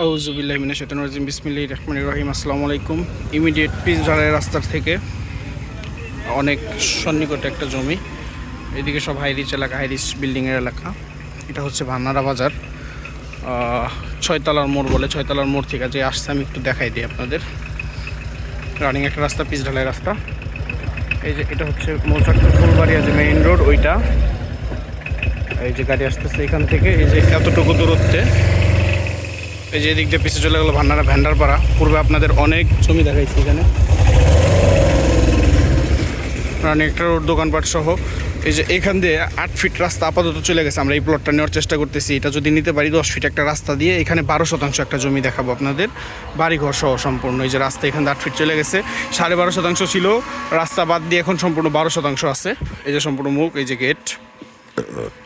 আউজুবিল্লাহমিনা শেতন রাজিম। বিসমিল্লাহ রহমান রহিম আসসালামু আলাইকুম ইমিডিয়েট পিস ঢালাই রাস্তার থেকে অনেক সন্নিকটে একটা জমি। এদিকে সব হাইরিচ এলাকা হাইরিচ বিল্ডিংয়ের এলাকা। এটা হচ্ছে ভান্নারা বাজার। ছয়তলার মোড় বলে, ছয়তলার মোড় থেকে যে আসছে, আমি একটু দেখাই দিই আপনাদের। রানিং একটা রাস্তা পিস ঢালাই রাস্তা। এই যে এটা হচ্ছে মৌচাকপুর ফুলবাড়িয়া যে মেইন রোড ওইটা। এই যে গাড়ি আসতেছে এখান থেকে। এই যে এতটুকু দূরত্বে এই যে এদিক দিয়ে পিছিয়ে চলে গেলো ভান্ডারা ভ্যান্ডার পাড়া পূর্বে আপনাদের অনেক জমি দেখাইছি এখানে। অনেকটা রোড দোকানপাট সহ। এই যে এখান দিয়ে আট ফিট রাস্তা আপাতত চলে গেছে। আমরা এই প্লটটা নেওয়ার চেষ্টা করতেছি। এটা যদি নিতে পারি, দশ ফিট একটা রাস্তা দিয়ে এখানে বারো শতাংশ একটা জমি দেখাবো আপনাদের। বাড়িঘর সহ সম্পূর্ণ। এই যে রাস্তা এখানে আট ফিট চলে গেছে। সাড়ে বারো শতাংশ ছিল। রাস্তা বাদ দিয়ে এখন সম্পূর্ণ বারো শতাংশ আছে। এই যে সম্পূর্ণ মুখ, এই যে গেট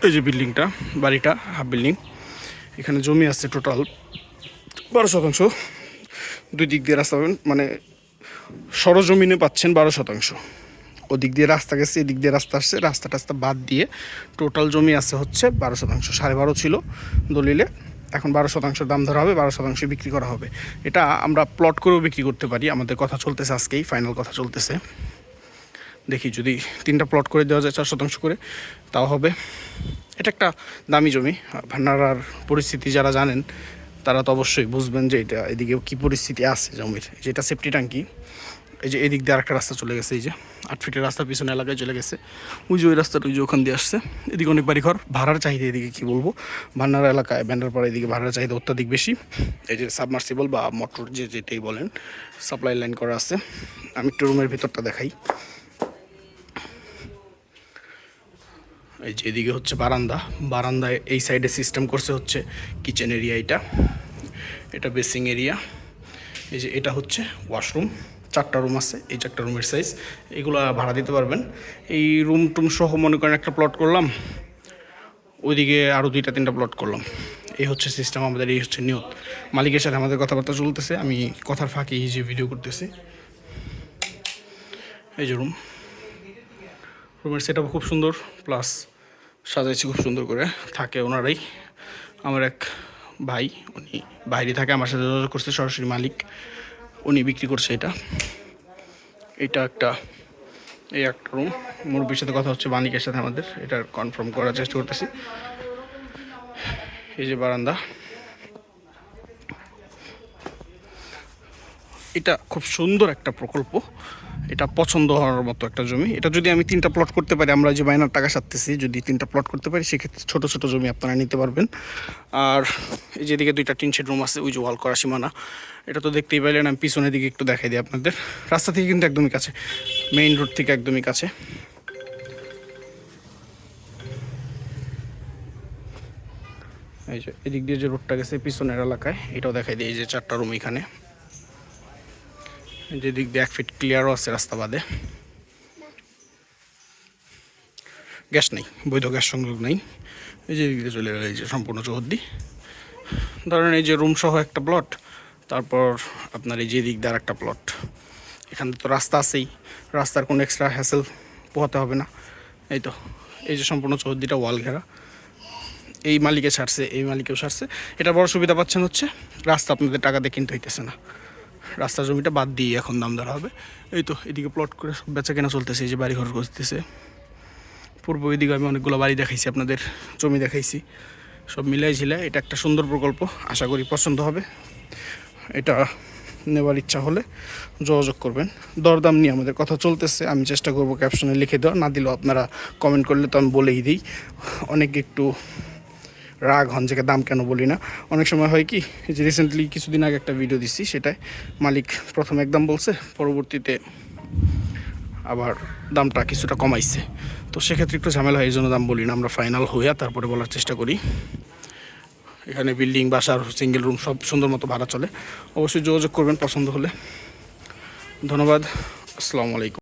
এই যে বিল্ডিংটা বাড়িটা হাফ বিল্ডিং এখানে জমি আছে টোটাল বারো শতাংশ। দুই দিক দিয়ে রাস্তা পাবেন মানে সরজমিনে পাচ্ছেন বারো শতাংশ। ওদিক দিয়ে রাস্তা গেছে, এদিক দিয়ে রাস্তা আসছে, রাস্তা টাস্তা বাদ দিয়ে টোটাল জমি আছে হচ্ছে বারো শতাংশ। সাড়ে বারো ছিল দলিলে, এখন বারো শতাংশ দাম ধরা হবে, বারো শতাংশ বিক্রি করা হবে। এটা আমরা প্লট করেও বিক্রি করতে পারি, আমাদের কথা চলতেছে আজকেই ফাইনাল কথা চলতেছে। দেখি যদি তিনটা প্লট করে দেওয়া যায় চার শতাংশ করে, তাও হবে। এটা একটা দামি জমি ভান্ডারার পরিস্থিতি যারা জানেন তারা তো অবশ্যই বুঝবেন যে এটা এদিকে কী পরিস্থিতি আছে জমির। যেটা সেফটি ট্যাঙ্কি। এই যে এদিক দিয়ে আরেকটা রাস্তা চলে গেছে, এই যে আট ফিটের রাস্তা পিছনে এলাকায় চলে গেছে। ওই যে ওই রাস্তাটা ওই যে ওখান দিয়ে আসছে। এদিকে অনেক বাড়ি ঘর ভাড়ার চাহিদা এদিকে কী বলব? ভান্ডারা এলাকায় ব্যান্ডারপাড়া এদিকে ভাড়ার চাহিদা অত্যাধিক বেশি। এই যে সাবমার্সিবল বা মোটর যে যেটাই বলেন সাপ্লাই লাইন করা আছে। আমি একটু রুমের ভিতরটা দেখাই। এই যে এদিকে হচ্ছে বারান্দা। বারান্দায় এই সাইডে সিস্টেম করছে হচ্ছে কিচেন এরিয়া এটা। এটা বেসিং এরিয়া। এই যে এটা হচ্ছে ওয়াশরুম। চারটা রুম আছে, এই চারটা রুমের সাইজ। এগুলো ভাড়া দিতে পারবেন। এই রুম টুম সহ মনে করেন একটা প্লট করলাম। ওইদিকে আরও দুইটা, তিনটা প্লট করলাম। এই হচ্ছে সিস্টেম আমাদের, এই হচ্ছে নিয়ত। মালিকের সাথে আমাদের কথাবার্তা চলতেছে, আমি কথার ফাঁকে যে ভিডিও করতেছি। এই যে রুম। রুমের সেট খুব সুন্দর প্লাস সাজাইছি খুব সুন্দর করে। থাকে ওনারাই। আমার এক ভাই, উনি বাইরে থাকে, আমার সাথে যোগাযোগ করছে, সরাসরি মালিক। উনি বিক্রি করছে এটা। এটা একটা, এই একটা রুম মুরব্বীর সাথে কথা হচ্ছে, মালিকের সাথে আমাদের। এটা কনফার্ম করার চেষ্টা করতেছি। এই যে বারান্দা। এটা খুব সুন্দর একটা প্রকল্প। এটা পছন্দ হওয়ার মতো একটা জমি। এটা যদি আমি তিনটা প্লট করতে পারি, আমরা যে বাইনার টাকা সারতেছি, যদি তিনটা প্লট করতে পারি, সেক্ষেত্রে ছোট ছোট জমি আপনারা নিতে পারবেন। আর এই যেদিকে দুইটা টিন শেড রুম আছে, ওই যে ওয়াল করা সীমানা। এটা তো দেখতেই পাইলেন, আমি পিছনের দিকে একটু দেখাই দিই আপনাদের। রাস্তা থেকে কিন্তু একদমই কাছে মেইন রোড থেকে একদমই কাছে। এই যে এদিক দিয়ে যে রোডটা গেছে, পিছনের এলাকায়, এটাও দেখাই দিই, এই যে চারটা রুম এখানে। এই যে দিক দিয়ে এক ফিট ক্লিয়ারও আছে রাস্তা বাদে। গ্যাস নেই, বৈধ গ্যাস সংযোগ নেই। এই যে দিক চলে গেল, এই যে সম্পূর্ণ চৌহদ্দি। ধরেন এই যে রুম সহ একটা প্লট তারপর আপনার এই যে দিক দিয়ে একটা প্লট এখানে তো রাস্তা আছেই, রাস্তার কোনো এক্সট্রা হ্যাসেল পোহাতে হবে না। এই তো, এই যে সম্পূর্ণ চৌহদ্দিটা ওয়াল ঘেরা। এই মালিকে ছাড়ছে, এই মালিকেও ছাড়ছে। এটা বড় সুবিধা পাচ্ছেন হচ্ছে, রাস্তা আপনাদের টাকা দিয়ে কিনতে হইতেছে না। রাস্তার জমিটা বাদ দিয়ে এখন দাম ধরা হবে। এই তো এদিকে প্লট করে সব বেচা কেনা চলতেছে, এই যে বাড়ি ঘর করতেছে। পূর্ব এদিকে আমি অনেকগুলো বাড়ি দেখাইছি, আপনাদের জমি দেখাইছি। সব মিলাই ঝিলাই, এটা একটা সুন্দর প্রকল্প, আশা করি পছন্দ হবে। এটা নেওয়ার ইচ্ছা হলে যোগাযোগ করবেন। দরদাম নিয়ে আমাদের কথা চলতেছে, আমি চেষ্টা করব ক্যাপশনে লিখে দেওয়া না দিলেও আপনারা কমেন্ট করলে তো আমি বলেই দিই। অনেক একটু রাগ হন যে দাম কেন বলি না। অনেক সময় হয় কি যে রিসেন্টলি কিছুদিন আগে একটা ভিডিও দিচ্ছি সেটাই মালিক প্রথম একদম বলছে, পরবর্তীতে আবার দামটা কিছুটা কমাইছে। তো সেক্ষেত্রে একটু ঝামেলা হয়, এই জন্য দাম বলি না, আমরা ফাইনাল হইয়া তারপরে বলার চেষ্টা করি। এখানে বিল্ডিং বাসার সিঙ্গেল রুম সব সুন্দর মতো ভাড়া চলে। অবশ্যই যোগাযোগ করবেন, পছন্দ হলে। ধন্যবাদ, আসসালামু আলাইকুম।